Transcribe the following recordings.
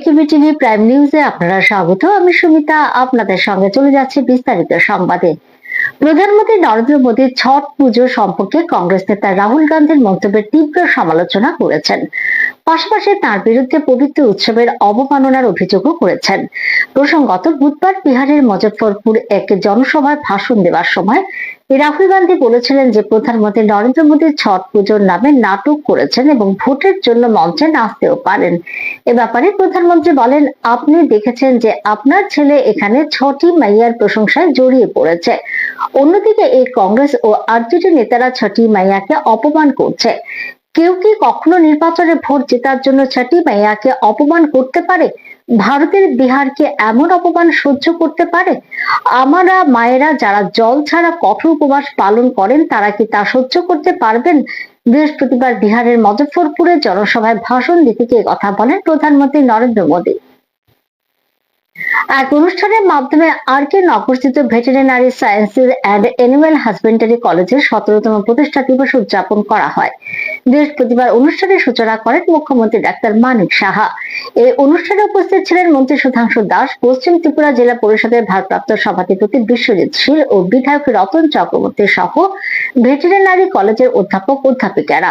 TV prime নিউজে আপনারা স্বাগত। আমি সুমিতা, আপনাদের সঙ্গে চলে যাচ্ছে বিস্তারিত সংবাদে। প্রধানমন্ত্রী নরেন্দ্র মোদী ছট পুজো সম্পর্কে কংগ্রেস নেতা রাহুল গান্ধীর মন্তব্যের তীব্র সমালোচনা করেছেন। পাশাপাশি তার বিরুদ্ধে পবিত্র উৎসবের অবমাননার অভিযোগও করেছেন। প্রসঙ্গত, বুধবার বিহারের মুজফ্ফরপুর এক জনসভায় ভাষণ দেওয়ার সময় রাহুল গান্ধী বলেছিলেন যে, প্রধানমন্ত্রী নরেন্দ্র মোদী ছট পুজোর নামে নাটক করেছেন এবং ভোটের জন্য মঞ্চে নাচতেও পারেন। এ ব্যাপারে প্রধানমন্ত্রী বলেন, আপনি দেখেছেন যে, আপনার ছেলে এখানে ছটি মাইয়ার প্রশংসায় জড়িয়ে পড়েছে। অন্যদিকে এই কংগ্রেস ও আরজেডি নেতারা ছটি মাইয়াকে অপমান করছে। কেউ কি কখনো নির্বাচনে ভোট জেতার জন্য ছটি মাইয়াকে অপমান করতে পারে? ভারতের বিহারকে এমন অপমান সহ্য করতে পারে? আমারা মায়েরা যারা জল ছাড়া কঠোর উপবাস পালন করেন, তারা কি তা সহ্য করতে পারবেন? বৃহস্পতিবার বিহারের মজফরপুরে জনসভায় ভাষণ দিতে গিয়ে কথা বলেন প্রধানমন্ত্রী নরেন্দ্র মোদী। এক অনুষ্ঠানের মাধ্যমে R K নগরস্থিত veterinary sciences and animal husbandry কলেজের সতেরোতম প্রতিষ্ঠা দিবস উদযাপন করা হয়। বৃহস্পতিবার অনুষ্ঠানের সূচনা করেন মুখ্যমন্ত্রী ডাক্তার মানিক সাহা। এই অনুষ্ঠানে উপস্থিত ছিলেন মন্ত্রী সুধাংশু দাস, পশ্চিম ত্রিপুরা জেলা পরিষদের ভারপ্রাপ্ত সভাধিপতি বিশ্বজিৎ শীল ও বিধায়ক রতন চক্রবর্তী সহ ভেটেরিনারি কলেজের অধ্যাপক অধ্যাপিকারা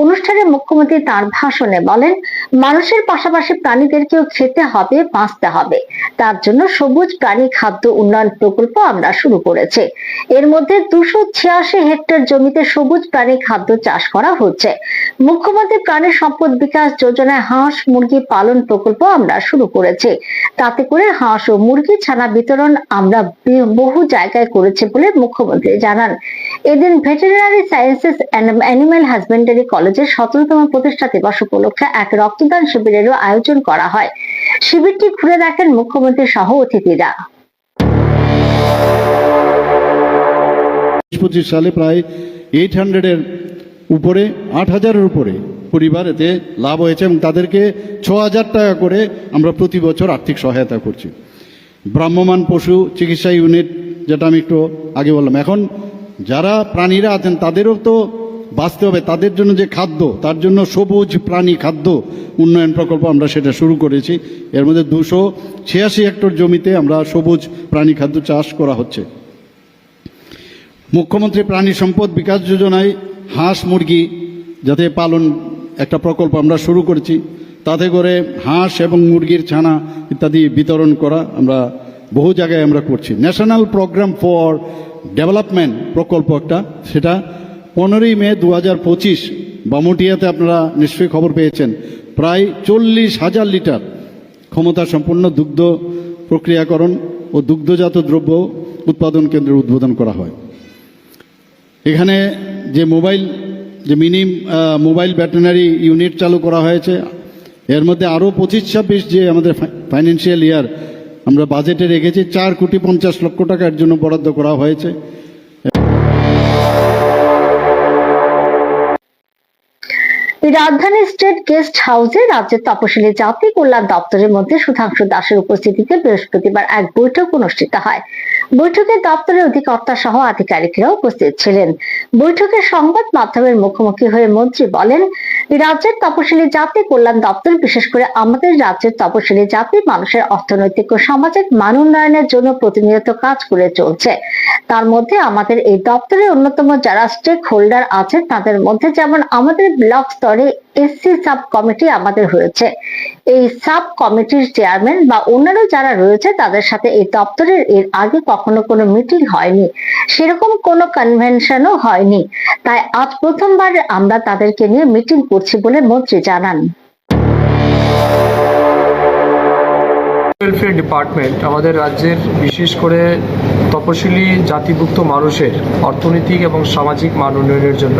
অনুষ্ঠানে মুখ্যমন্ত্রী তার ভাষণে বলেন, মানুষের পাশাপাশি প্রাণীদেরকেও খেতে হবে, বাঁচতে হবে। তার জন্য সবুজ প্রাণী খাদ্য উন্নয়ন প্রকল্প আমরা শুরু করেছি। এর মধ্যে দুশো ছিয়াশি হেক্টর জমিতে সবুজ প্রাণী খাদ্য চাষ করা হচ্ছে। মুখ্যমন্ত্রী প্রাণী সম্পদ বিকাশ যোজনায় হাঁস মুরগি পালন প্রকল্প আমরা শুরু করেছি। তাতে করে হাঁস ও মুরগি ছানা বিতরণ আমরা বহু জায়গায় করেছে বলে মুখ্যমন্ত্রী জানান। এদিন ভেটেরিনারি সায়েন্সেস অ্যানিম্যাল হাজবেন্ডারি কলেজের সতেরোতম প্রতিষ্ঠা দিবস উপলক্ষে এক রক্তদান শিবিরেরও আয়োজন করা হয়। শিবিরটি ঘুরে দেখেন মুখ্যমন্ত্রী সহ অতিথিরা। পঁচিশ সালে প্রায় এইট হান্ড্রেডের উপরে, আট হাজারের উপরে পরিবার এতে লাভ হয়েছে এবং তাদেরকে ছ হাজার টাকা করে আমরা প্রতি বছর আর্থিক সহায়তা করছি। ভ্রাম্যমান পশু চিকিৎসা ইউনিট, যেটা আমি একটু আগে বললাম। এখন যারা প্রাণীরা আছেন, তাদেরও তো বাঁচতে হবে। তাদের জন্য যে খাদ্য, তার জন্য সবুজ প্রাণী খাদ্য উন্নয়ন প্রকল্প আমরা সেটা শুরু করেছি। এর মধ্যে দুশো ছিয়াশি হেক্টর জমিতে আমরা সবুজ প্রাণী খাদ্য চাষ করা হচ্ছে। মুখ্যমন্ত্রী প্রাণী সম্পদ বিকাশ যোজনায় হাঁস মুরগি যাতে পালন একটা প্রকল্প আমরা শুরু করেছি। তাতে করে হাঁস এবং মুরগির ছানা ইত্যাদি বিতরণ করা আমরা বহু জায়গায় আমরা করছি। ন্যাশনাল প্রোগ্রাম ফর ডেভেলপমেন্ট প্রকল্প একটা, সেটা পনেরোই মে দু হাজার পঁচিশ বামুটিয়াতে আপনারা নিশ্চয়ই খবর পেয়েছেন। প্রায় চল্লিশ হাজার লিটার ক্ষমতা সম্পন্ন দুগ্ধ প্রক্রিয়াকরণ ও দুগ্ধজাত দ্রব্য উৎপাদন কেন্দ্রের উদ্বোধন করা হয়। এখানে যে মোবাইল, যে মিনি মোবাইল ভেটেরিনারি ইউনিট চালু করা হয়েছে, এর মধ্যে আরও পঁচিশ ছাব্বিশ যে আমাদের ফাইন্যান্সিয়াল ইয়ার আমরা বাজেটে রেখেছি, চার কোটি পঞ্চাশ লক্ষ টাকার জন্য বরাদ্দ করা হয়েছে। রাজধানী স্টেট গেস্ট হাউসে রাজ্যের তপশিলি জাতি কল্যাণ দপ্তরের মধ্যে সুধাংশু দাসের উপস্থিতিতে বৃহস্পতিবার এক বৈঠক অনুষ্ঠিত হয়। বৈঠকে দপ্তরের অধিকর্তা সহ আধিকারিকরা উপস্থিত ছিলেন। বৈঠকে সংবাদ মাধ্যমের মুখোমুখি হয়ে মন্ত্রী বলেন, রাজ্যের তপশিলি জাতি কল্যাণ দপ্তর, বিশেষ করে আমাদের রাজ্যের তপশিলি জাতি, মানুষের অর্থনৈতিক ও সামাজিক মান উন্নয়নের জন্য প্রতিনিয়ত কাজ করে চলছে। তার মধ্যে আমাদের এই দপ্তরের অন্যতম যারা স্টেক হোল্ডার আছেন তাদের মধ্যে যেমন আমাদের ব্লক স্তরে এসসি সাব কমিটি আমাদের হয়েছে। এই সাব কমিটির চেয়ারম্যান বা অন্যান্য যারা রয়েছে, তাদের সাথে এই দপ্তরের এর আগে কখনো কোনো মিটিং হয়নি। সেরকম কোনো কনভেনশনও হয়নি। তাই আজ প্রথমবার আমরা তাদেরকে নিয়ে মিটিং করছি বলে মন্ত্রী জানান। ওয়েলফেয়ার ডিপার্টমেন্ট আমাদের রাজ্যের বিশেষ করে তপশিলি জাতিভুক্ত মানুষের অর্থনৈতিক এবং সামাজিক মান উন্নয়নের জন্য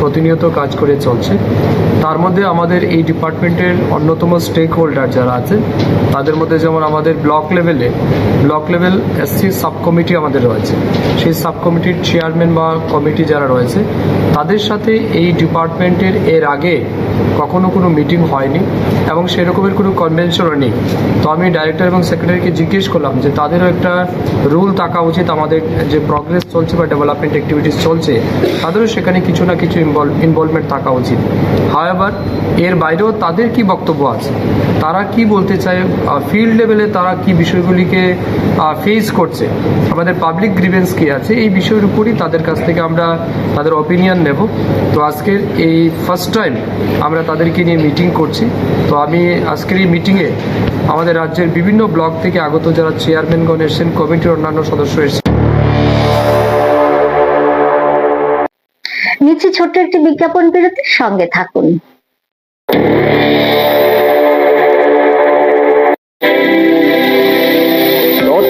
প্রতিনিয়ত কাজ করে চলছে। তার মধ্যে আমাদের এই ডিপার্টমেন্টের অন্যতম স্টেক হোল্ডার যারা আছেন তাদের মধ্যে যেমন আমাদের ব্লক লেভেলে, block level SC sub committee আমাদের রয়েছে। সেই সাব কমিটির চেয়ারম্যান বা কমিটি যারা রয়েছে, তাদের সাথে এই ডিপার্টমেন্টের এর আগে কখনো কোনো মিটিং হয়নি এবং সেরকমের কোনো কনভেনশনও নেই তো আমি ডাইরেক্ট ডাইরেক্টর এবং সেক্রেটারিকে জিজ্ঞেস করলাম যে তাদেরও একটা রুল থাকা উচিত আমাদের যে প্রগ্রেস চলছে বা ডেভেলপমেন্ট অ্যাক্টিভিটিস চলছে, তাদেরও সেখানে কিছু না কিছু ইনভলভমেন্ট থাকা উচিত। হাওয়েভার এর বাইরেও তাদের কি বক্তব্য আছে? তারা কি বলতে চায়? ফিল্ড লেভেলে তারা কি বিষয়গুলিকে ফেস করছে? আমাদের পাবলিক গ্রিভেন্স কি আছে? এই বিষয়ের উপরই তাদের কাছ থেকে আমরা তাদের অপিনিয়ন নেব। তো আজকের এই ফার্স্ট টাইম আমরা তাদেরকে নিয়ে মিটিং করছি। তো আমি আজকের এই মিটিংয়ে আমাদের রাজ্যের বিভিন্ন ব্লক থেকে আগত যারা চেয়ারম্যানগণ এসেছেন, কমিটির অন্যান্য সদস্য এসেছেন। নিচে ছোট্ট একটি বিজ্ঞাপন বিরতির সঙ্গে থাকুন।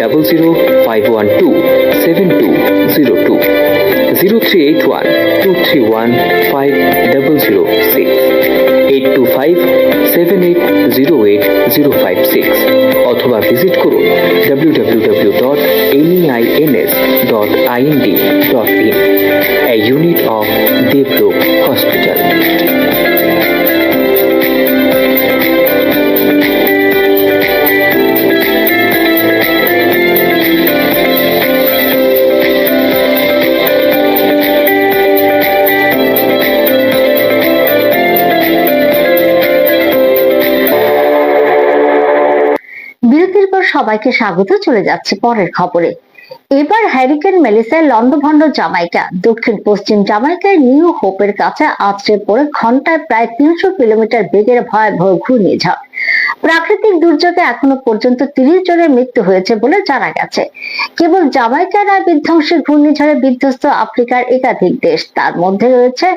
Double zero five one two seven two zero two zero three eight one two three one five double zero six eight two five seven eight zero eight zero five six অথবা ভিজিট করুন W W W dot NEINS dot IND dot in a unit of Devlook Hospital. সবাইকে স্বাগত, চলে যাচ্ছে পরের খবরে। এবার hurricane মেলিসায় লন্ডভন্ড Jamaica, দক্ষিণ পশ্চিম জামাইকার নিউ হোপের কাছে আছড়ে পড়ে ঘন্টায় প্রায় তিনশো কিলোমিটার বেগের ভয়াবহ ঘূর্ণিঝড়। প্রাকৃতিক দুর্যোগে এখনও পর্যন্ত তিরিশ জনের মৃত্যু হয়েছে বলে জানা গেছে। কেবল জামাইকার বিধ্বংসী ঘূর্ণিঝড়ে বিধ্বস্ত আফ্রিকার একাধিক দেশ, তার মধ্যে রয়েছে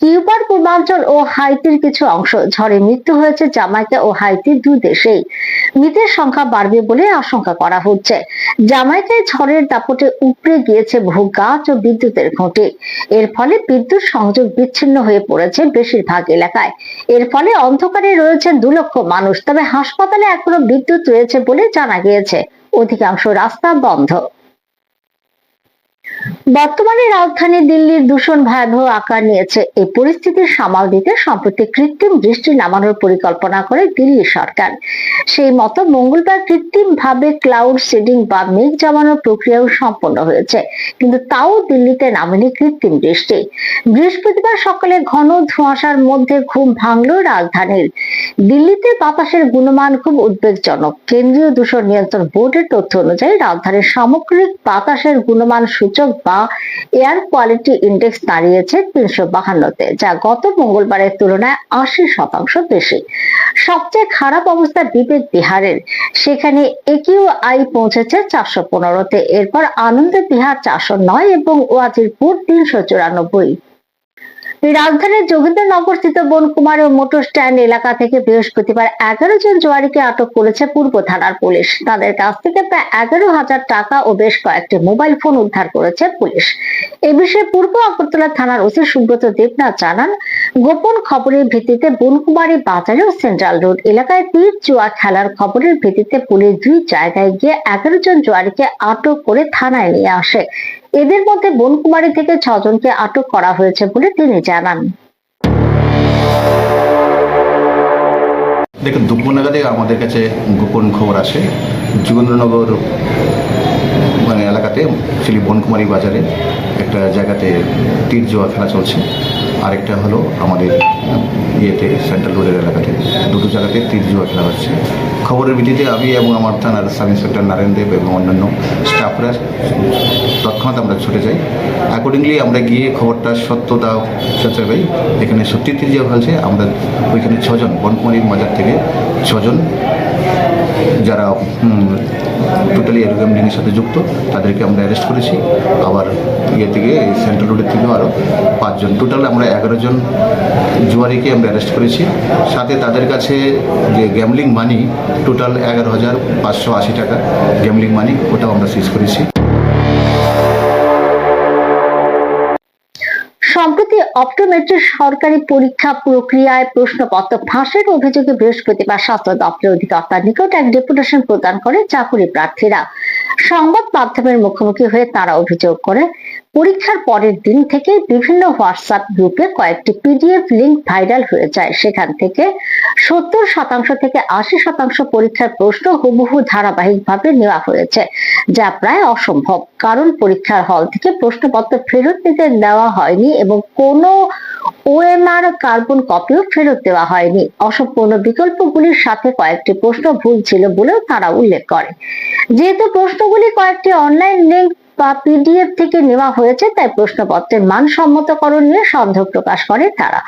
কিউবার পূর্বাঞ্চল ও হাইতির কিছু অংশ। ঝড়ে মৃত্যু হয়েছে জামাইকা ও হাইতি দুই দেশেই। মৃতের সংখ্যা বাড়বে বলে আশঙ্কা করা হচ্ছে। জামাইকায় ঝড়ের দাপটে উপড়ে গিয়েছে বহু গাছ ও বিদ্যুতের খুঁটি এর ফলে বিদ্যুৎ সংযোগ বিচ্ছিন্ন হয়ে পড়েছে বেশিরভাগ এলাকায়। এর ফলে অন্ধকারে রয়েছে দু লক্ষ মানুষ। তবে হাসপাতালে এখনও বিদ্যুৎ রয়েছে বলে জানা গিয়েছে। অধিকাংশ রাস্তা বন্ধ। বর্তমানে রাজধানী দিল্লির দূষণ ভয়াবহ আকার নিয়েছে। এই পরিস্থিতির সামাল দিতে সম্প্রতি কৃত্রিম বৃষ্টি নামানোর পরিকল্পনা করে দিল্লি সরকার। সেই মতো মঙ্গলবার কৃত্রিম ভাবে ক্লাউড সিডিং বা মেঘ জমানোর প্রক্রিয়াও সম্পন্ন হয়েছে, কিন্তু তাও দিল্লিতে নামেনি কৃত্রিম বৃষ্টি বৃহস্পতিবার সকালে ঘন ধোঁয়াশার মধ্যে ঘুম ভাঙল রাজধানীর। দিল্লিতে বাতাসের গুণমান খুব উদ্বেগজনক। কেন্দ্রীয় দূষণ নিয়ন্ত্রণ বোর্ডের তথ্য অনুযায়ী রাজধানীর সামগ্রিক বাতাসের গুণমান সূচক বা এয়ার কোয়ালিটি ইন্ডেক্স দাঁড়িয়েছে তিনশো বাহান্নতে, যা গত মঙ্গলবারের তুলনায় আশি শতাংশ বেশি। সবচেয়ে খারাপ অবস্থা বিবেক বিহারের। সেখানে একিউ আই পৌঁছেছে চারশো পনেরোতে, এরপর আনন্দ বিহার চারশো নয় এবং ওয়াজিরপুর তিনশো চুরানব্বই। রাজধানীর যোগেন্দ্রনগর স্থিত বনকুমার ও মোটর স্ট্যান্ড এলাকা থেকে বৃহস্পতিবার এগারো জন জোয়ারিকে আটক করেছে পূর্ব থানার পুলিশ। তাদের কাছ থেকে প্রায় এগারো হাজার টাকা ও বেশ কয়েকটি মোবাইল ফোন উদ্ধার করেছে পুলিশ। এ বিষয়ে পূর্ব আগরতলা থানার ওসি সুব্রত দেবনাথ জানান, গোপন খবরের ভিত্তিতে বনকুমারী বাজারে ও সেন্ট্রাল রোড এলাকায় তীর জুয়া খেলার খবরের ভিত্তিতে পুলিশ দুই জায়গায় গিয়ে এগারো জন জোয়ারিকে আটক করে থানায় নিয়ে আসে। এদের মধ্যে বনকুমারী থেকে ছজনকে আটক করা হয়েছে বলে তিনি জানান। দেখুন, দুপুর নাগাদে আমাদের কাছে গোপন খবর আসে। যোগেন্দ্রনগর মানে এলাকাতে অ্যাকচুয়ালি বনকুমারী বাজারে একটা জায়গাতে তীর জোয়া খেলা চলছে। আরেকটা হলো আমাদের ইয়েতে, সেন্ট্রাল রোডের এলাকাতে। দুটো জায়গাতে তীর জোয়া খেলা হচ্ছে। খবরের ভিত্তিতে আমি এবং আমার থানার সাব ইন্সপেক্টর নারায়ণ দেব এবং অন্যান্য স্টাফরা তৎক্ষণাৎ আমরা ছুটে যাই। অ্যাকর্ডিংলি আমরা গিয়ে খবরটা সত্যতা পাই এখানে সত্যি তীর হয়েছে। আমরা ওইখানে ছজন, বনকুমারীর বাজার থেকে ছজন যারা টোটালি এরকম গেমলিংয়ের সাথে যুক্ত, তাদেরকে আমরা অ্যারেস্ট করেছি। আবার ইয়ে থেকে সেন্ট্রাল রোডের থেকেও আরও পাঁচজন। টোটাল আমরা এগারো জন জুয়ারিকে আমরা অ্যারেস্ট করেছি। সাথে তাদের কাছে যে গ্যামলিং মানি টোটাল এগারো হাজার পাঁচশো আশি টাকা গ্যামলিং মানি ওটাও আমরা সিজ করেছি। সম্প্রতি অপ্টোমেট্রিক সরকারি পরীক্ষা প্রক্রিয়ায় প্রশ্নপত্র ফাঁসের অভিযোগে বৃহস্পতিবার স্বাস্থ্য দপ্তরের অধিকর্তার নিকট এক ডেপুটেশন প্রদান করে চাকুরি প্রার্থীরা। সংবাদ মাধ্যমের মুখোমুখি হয়ে তারা অভিযোগ করে, পরীক্ষার পরের দিন থেকে বিভিন্ন হোয়াটসঅ্যাপ গ্রুপে কয়েকটি পিডিএফ লিংক ভাইরাল হয়ে যায়। সেখান থেকে সত্তর শতাংশ থেকে আশি শতাংশ পরীক্ষার প্রশ্ন হুবহু ধারাবাহিকভাবে নেওয়া হয়েছে, যা প্রায় অসম্ভব। কারণ পরীক্ষার হল থেকে প্রশ্নপত্র ফেরত নিতে দেওয়া হয়নি এবং কোনো ওএমআর কার্বন কপিও ফেরত দেওয়া হয়নি। অসম্পূর্ণ বিকল্পগুলির সাথে কয়েকটি প্রশ্ন ভুল ছিল বলেও তারা উল্লেখ করে। যেহেতু প্রশ্নগুলি কয়েকটি অনলাইন লিঙ্ক বা পিডিএফ থেকে নেওয়া হয়েছে, তাই প্রশ্নপত্রের মানসম্মতকরণ নিয়ে সন্দেহ প্রকাশ করে তারা।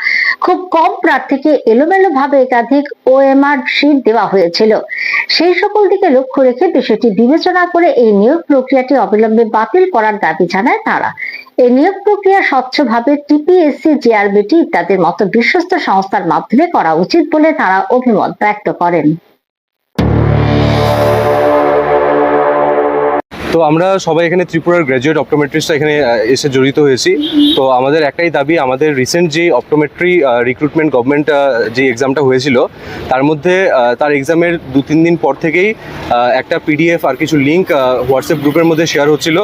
খুব কম প্রার্থীকে এলোমেলো ভাবে একাধিক ওএমআর শিট দেওয়া হয়েছিল। সেই সকল দিকে লক্ষ্য রেখে বিষয়টি বিবেচনা করে এই নিয়োগ প্রক্রিয়াটি অবিলম্বে বাতিল করার দাবি জানায় তারা। এই নিয়োগ প্রক্রিয়া স্বচ্ছভাবে টিপিএসসি, জিআরবিটি ইত্যাদির মতো বিশ্বস্ত সংস্থার মাধ্যমে করা উচিত বলে তারা অভিমত ব্যক্ত করেন। তো আমরা সবাই এখানে ত্রিপুরার গ্র্যাজুয়েট অপটোমেট্রিস্টরা এখানে এসে জড়িত হয়েছি। তো আমাদের একটাই দাবি, আমাদের রিসেন্ট যে অপটোমেট্রি রিক্রুটমেন্ট গভর্নমেন্ট যে এক্সামটা হয়েছিল, তার মধ্যে তার এক্সামের দু তিন দিন পর থেকেই একটা পিডিএফ আর কিছু লিঙ্ক হোয়াটসঅ্যাপ গ্রুপের মধ্যে শেয়ার হচ্ছিল।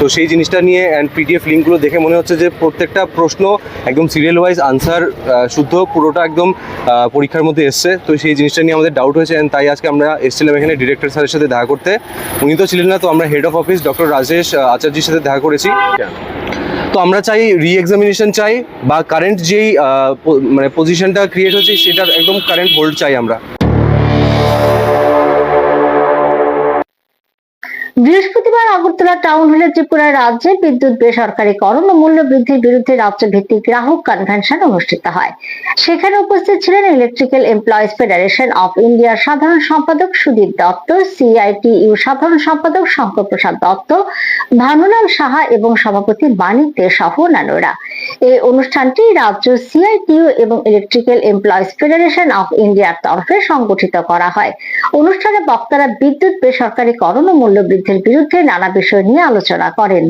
তো সেই জিনিসটা নিয়ে অ্যান্ড পিডিএফ লিঙ্কগুলো দেখে মনে হচ্ছে যে প্রত্যেকটা প্রশ্ন একদম সিরিয়াল ওয়াইজ আনসার শুদ্ধ, পুরোটা একদম পরীক্ষার মধ্যে এসছে। তো সেই জিনিসটা নিয়ে আমাদের ডাউট হয়েছে অ্যান্ড তাই আজকে আমরা এসেছিলাম এখানে ডিরেক্টর স্যারের সাথে দেখা করতে। উনি তো ছিলেন না, তো আমরা head of office doctor Rajesh আচার্যের সাথে দেখা করেছি। তো আমরা চাই রি এক্সামিনেশন চাই বা কারেন্ট যেই আহ, মানে পজিশনটা ক্রিয়েট হচ্ছে সেটার একদম কারেন্ট হোল্ড চাই আমরা। বৃহস্পতিবার আগরতলা টাউন হলে ত্রিপুরার রাজ্যে বিদ্যুৎ বেসরকারীকরণ ও মূল্য বৃদ্ধির বিরুদ্ধে রাজ্য ভিত্তিক গ্রাহক কনভেনশন অনুষ্ঠিত হয়। সেখানে উপস্থিত ছিলেন ইলেকট্রিক্যাল এমপ্লয়িজ ফেডারেশন অফ ইন্ডিয়ার সাধারণ সম্পাদক সুদীপ দত্ত সিআইটিইউ সাধারণ সম্পাদক শঙ্কর প্রসাদ দত্ত, ভানুলাল সাহা এবং সভাপতি মানিক দে সহ অন্যান্যরা। এই অনুষ্ঠানটি রাজ্য সিআইটিইউ এবং ইলেকট্রিক্যাল এমপ্লয়িজ ফেডারেশন অফ ইন্ডিয়ার তরফে সংগঠিত করা হয়। অনুষ্ঠানে বক্তারা বিদ্যুৎ বেসরকারীকরণ ও মূল্য বৃদ্ধির বিরুদ্ধে নানা বিষয় নিয়ে আলোচনা করেন।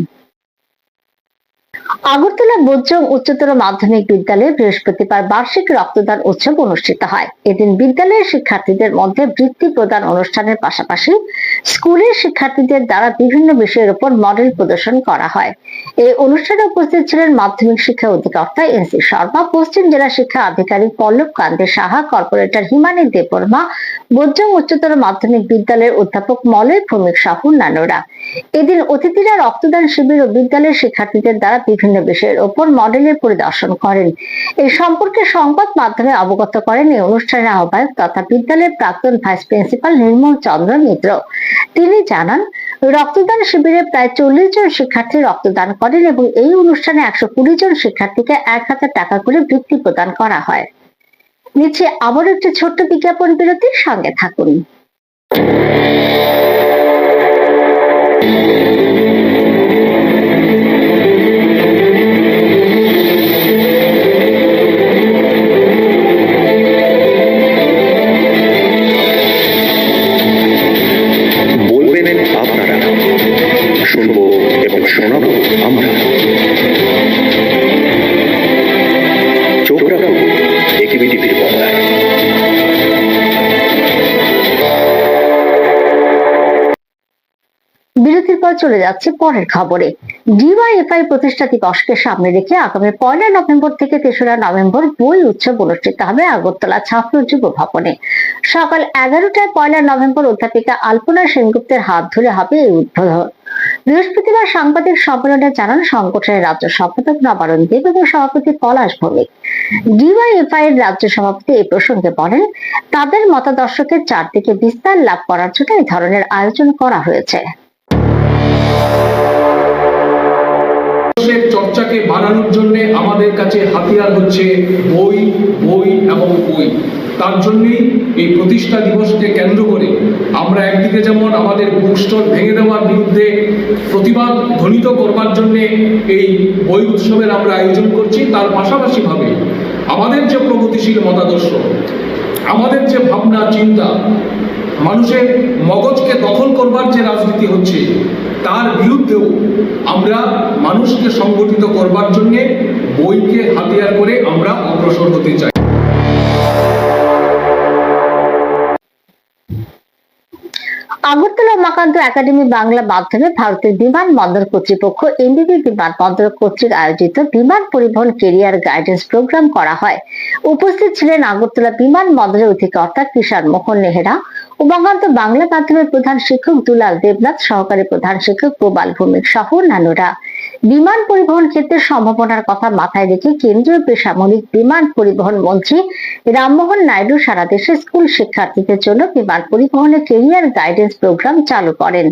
আগরতলা বজ্রং উচ্চতর মাধ্যমিক বিদ্যালয়ে বৃহস্পতিবার বার্ষিক রক্তদান উৎসব অনুষ্ঠিত হয়। এদিন বিদ্যালয়ের শিক্ষার্থীদের মধ্যে বৃত্তি প্রদান অনুষ্ঠানের পাশাপাশি স্কুলের শিক্ষার্থীদের দ্বারা বিভিন্ন বিষয়ের উপর মডেল প্রদর্শন করা হয়। এই অনুষ্ঠানে উপস্থিত ছিলেন মাধ্যমিক শিক্ষা অধিকর্তা এনসি শর্মা, পশ্চিম জেলা শিক্ষা আধিকারিক পল্লব কান্তি সাহা, কর্পোরেটর হিমানী দেববর্মা বজ্রং উচ্চতর মাধ্যমিক বিদ্যালয়ের অধ্যাপক মলয় ভৌমিক সহ অন্যান্যরা এদিন অতিথিরা রক্তদান শিবির ও বিদ্যালয়ের শিক্ষার্থীদের দ্বারা বিভিন্ন বিষয়ের ওপর মডেলের পরিদর্শন করেন। এই সম্পর্কে সংবাদ মাধ্যমে অবগত করেন এই অনুষ্ঠানের আহ্বায়ক তথা বিদ্যালয়ের প্রাক্তন ভাইস প্রিন্সিপাল নির্মল চন্দ্র মিত্র। তিনি জানান, রক্তদান শিবিরে প্রায় চল্লিশ জন শিক্ষার্থী রক্তদান করেন এবং এই অনুষ্ঠানে একশো কুড়ি জন শিক্ষার্থীকে এক হাজার টাকা করে বৃত্তি প্রদান করা হয়। নিচে আবার একটি ছোট্ট বিজ্ঞাপন বিরতির সঙ্গে থাকুন। চলে যাচ্ছে পরের খবরে। ডিওয়াইএফআই প্রতিষ্ঠা দিবসকে সামনে রেখে আগামী পয়লা নভেম্বর থেকে তেসরা নভেম্বর বই উৎসব অনুষ্ঠিত হবে আগরতলা ছাত্র যুব ভবনে। সকাল এগারোটায় পয়লা নভেম্বর অধ্যাপিকা আলপনা সেনগুপ্তের হাত ধরে হবে এই উদ্বোধন। বৃহস্পতিবার সাংবাদিক সম্মেলনে জানান সংগঠনের রাজ্য সম্পাদক নবারণ দেব এবং সভাপতি পলাশ ভৌমিক। ডিওয়াইএফআই এর রাজ্য সভাপতি এই প্রসঙ্গে বলেন, তাদের মতাদর্শকের চারদিকে বিস্তার লাভ করার জন্য এই ধরনের আয়োজন করা হয়েছে। চর্চাকে বাড়ানোর জন্য আমাদের কাছে হাতিয়ার হচ্ছে বই বই এবং বই। তার জন্যই এই প্রতিষ্ঠা দিবসকে কেন্দ্র করে আমরা একদিকে যেমন আমাদের বুক ভেঙে দেওয়ার বিরুদ্ধে প্রতিবাদ ধ্বনিত করবার জন্য এই বই উৎসবের আমরা আয়োজন করছি, তার পাশাপাশিভাবে আমাদের যে প্রগতিশীল মতাদর্শ, আমাদের যে ভাবনা, চিন্তা, মানুষের মগজকে দখল করবার যে রাজনীতি হচ্ছে তার বিরুদ্ধেও আমরা মানুষকে সংগঠিত করবার জন্য বইকে হাতিয়ার করে আমরা অগ্রসর হতে চাই। আগরতলা উমাকান্ত একাডেমি বাংলা মাধ্যমে ভারতের বিমানবন্দর কর্তৃপক্ষ এনডিবি বিমানবন্দর কর্তৃক আয়োজিত বিমান পরিবহন কেরিয়ার গাইডেন্স প্রোগ্রাম করা হয়। উপস্থিত ছিলেন আগরতলা বিমানবন্দরের অধিকর্তা কিষান মোহন নেহেরা উমাকান্ত বাংলা মাধ্যমের প্রধান শিক্ষক দুলাল দেবনাথ, সহকারী প্রধান শিক্ষক প্রবাল ভৌমিক সহ নানোরা বিমান পরিবহন ক্ষেত্রে সম্ভাবনার কথা মাথায় রেখে কেন্দ্রীয় বেসামরিক বিমান পরিবহন মন্ত্রী রামমোহন নাইডু সারা দেশে স্কুল শিক্ষার্থীদের জন্য বিমান পরিবহনের কেরিয়ার গাইডেন্স প্রোগ্রাম চালু করেন।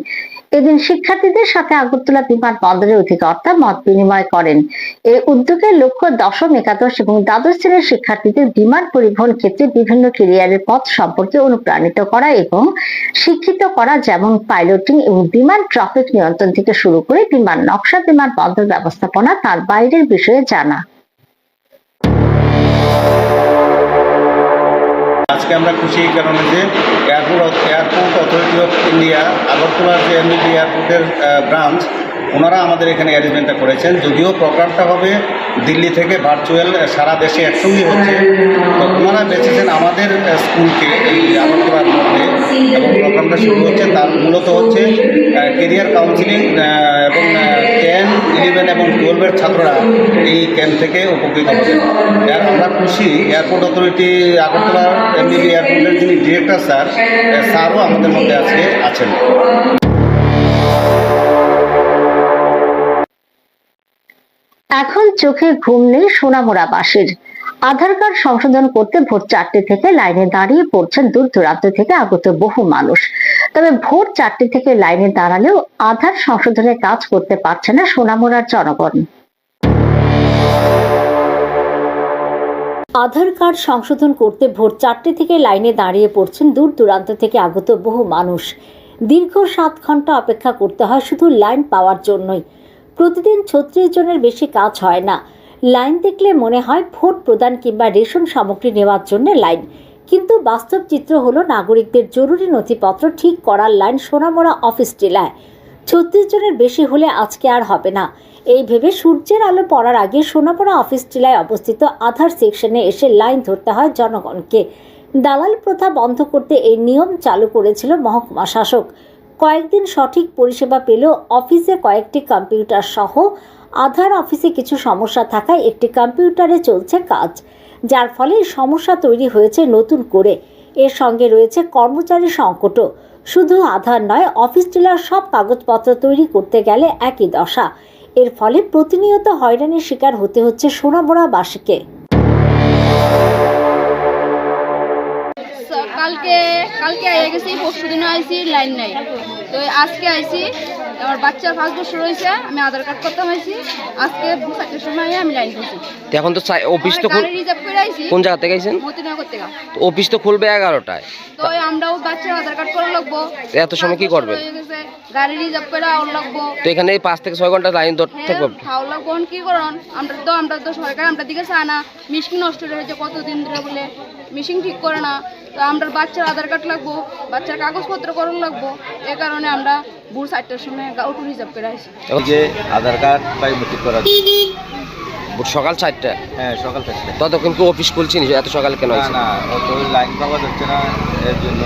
এদিন শিক্ষার্থীদের সাথে আগরতলা বিমান বন্দরে অধিক অর্থাৎ মত বিনিময় করেন। এই উদ্যোগের লক্ষ্য দশম, একাদশ এবং দ্বাদশ শ্রেণির শিক্ষার্থীদের বিমান পরিবহন ক্ষেত্রে বিভিন্ন কেরিয়ারের পথ সম্পর্কে অনুপ্রাণিত করা এবং শিক্ষিত করা যেমন পাইলটিং এবং বিমান ট্রাফিক নিয়ন্ত্রণ থেকে শুরু করে বিমান নকশা, বিমান বন্দর ব্যবস্থাপনা তার বাইরের বিষয়ে জানা। আজকে আমরা খুশি এই কারণে যে airport airport authority of India আগরতলার যে এমবিপি এয়ারপোর্টের ব্রাঞ্চ ওনারা আমাদের এখানে অ্যারেঞ্জমেন্টটা করেছেন। যদিও প্রোগ্রামটা হবে দিল্লি থেকে ভার্চুয়াল সারা দেশে একসঙ্গে হচ্ছে। তো ওনারা বেঁচেছেন আমাদের স্কুলকে এই আগরতলার মধ্যে এবং প্রোগ্রামটা শুরু হচ্ছে। তার মূলত হচ্ছে কেরিয়ার কাউন্সিলিং এবং টেন ইলেভেন এবং টুয়েলভের ছাত্ররা এই ক্যাম্প থেকে উপকৃত হবে। আমরা খুশি এয়ারপোর্ট অথরিটি আগরতলা এমবিবি এয়ারপোর্টের যিনি ডিরেক্টর স্যার স্যারও আমাদের মধ্যে আজকে আছেন। এখন চোখে ঘুম নেই সোনামুড়াবাসীর। আধার কার্ড সংশোধন করতে ভোর চারটে থেকে লাইনে দাঁড়িয়ে পড়ছেন দূর দূরান্ত থেকে আগত বহু মানুষ। তবে ভোর চারটে থেকে লাইনে দাঁড়ালেও আধার সংশোধনের কাজ করতে পারছে না সোনামুড়ার জনগণ। আধার কার্ড সংশোধন করতে ভোর চারটে থেকে লাইনে দাঁড়িয়ে পড়ছেন দূর দূরান্ত থেকে আগত বহু মানুষ। দীর্ঘ সাত ঘণ্টা অপেক্ষা করতে হয় শুধু লাইন পাওয়ার জন্যই। প্রতিদিন ছত্রিশ জনের বেশি কাজ হয় না। লাইন দেখলে মনে হয় ভোট প্রদান কিংবা রেশন সামগ্রী নেওয়ার জন্য লাইন। কিন্তু বাস্তব চিত্র হলো নাগরিকদের জরুরি নথিপত্র ঠিক করার লাইন সোনামোড়া অফিস টিলায়। ছত্রিশ জনের বেশি হলে আজকে আর হবে না। এই ভেবে সূর্যের আলো পড়ার আগে সোনামোড়া অফিস টিলায় অবস্থিত আধার সেকশনে এসে লাইন ধরতে হয় জনগণকে। দালাল প্রথা বন্ধ করতে এই নিয়ম চালু করেছিল মহকুমা শাসক। কয়েকদিন সঠিক পরিষেবা পেলেও অফিসে কয়েকটি কম্পিউটার সহ আধার অফিসে কিছু সমস্যা থাকায় একটি কম্পিউটারে চলছে কাজ। যার ফলে সমস্যা তৈরি হয়েছে নতুন করে। এর সঙ্গে রয়েছে কর্মচারী সংকটও। শুধু আধার নয়, অফিস টিলার সব কাগজপত্র তৈরি করতে গেলে একই দশা। এর ফলে প্রতিনিয়ত হয়রানির শিকার হতে হচ্ছে সোনামোড়াবাসীকে স- কালকে কালকে আইয়া গেছি পরশু দিনে আইসি লাইন নাই। তো আজকে আইসি আমার বাচ্চার পাঁচ বছর হয়েছে আমি আধার কার্ড করতে হয়েছি। আজকে চারটের সময় আমি লাইন করছি এখন তো অফিস তো রিজার্ভ করে আইছি কোন জায়গা থেকে আইছেন? মতিনগর থেকে। অফিস তো খুলবে এগারোটায়। তো আমরাও বাচ্চার আধার কার্ড করা লাগবো। এত সময় কি করবেন? গাড়ি রিজার্ভ করে আওয়ার লাগবো। তো এখানে এই পাঁচ থেকে ছয় ঘণ্টা লাইন ধরতে থাকবে। খাওয়া লাগবো কি করন? আমরা তো আমরা তো সরকার আমরা দিকে চায় না। মিশিং নষ্ট হয়েছে কতদিন ধরে বলে। মিশিং ঠিক করে না তো আমরা বাচ্চার আধার কার্ড লাগবো বাচ্চার কাগজপত্র করার লাগবো এ কারণে আমরা ভোর চারটার সময় অটো রিজার্ভ করে আসি। যে আধার কার্ড বায়োমেট্রিক করা সকাল চারটা? হ্যাঁ সকাল থাকতে ততক্ষণ কি অফিস খুলছি নি? এত সকাল কেন না অত লাইন পাওয়া যাচ্ছে না এর জন্য।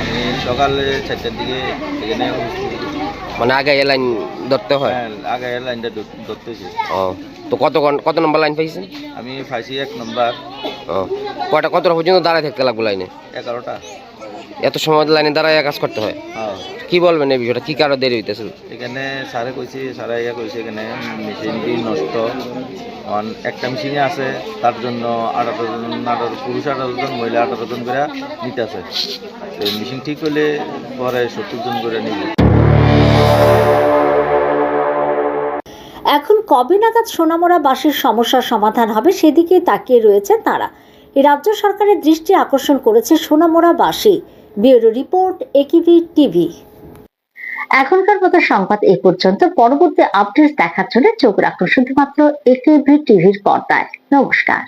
আমি সকালে চারটার দিকে এখানে মানে আগে এ লাইন ধরতে হয়? হ্যাঁ আগে লাইনটা ধরতেছি। ও তো কত কত নম্বর লাইন পাইছেন? আমি পাইছি এক নম্বর। ও কয়টা কতটা পর্যন্ত দাঁড়ায় থাকতে লাগবে লাইনে? এগারোটা। এত সময় লাইনে দাঁড়ায় কাজ করতে হয়? হ্যাঁ। কি বলবেন এই বিষয়টা? কি কারণে দেরি হইতেছে? এখানে স্যারে কইছি স্যারে ইয়া কইছে এখানে মেশিনটি নষ্ট। অন একটা মেশিনে আছে তার জন্য আঠারো জন আঠারো পুরুষ আঠারো জন মহিলা আঠারো জন করে নিতে আছে। মেশিন ঠিক করলে পরে সত্তর জন করে নিবে। এখন কবে নাগাদ সোনামোড়া বাসের সমস্যার সমাধান হবে সেদিকে তাকিয়ে রয়েছে তারা। রাজ্য সরকারের দৃষ্টি আকর্ষণ করেছে সোনামোড়া বাসী। ব্যুরো রিপোর্ট একিভি টিভি। এখনকার মতো সংবাদ এ পর্যন্ত। পরবর্তী আপডেট দেখার জন্য চোখ রাখুন শুধুমাত্র একিভি টিভির পর্দায়। নমস্কার।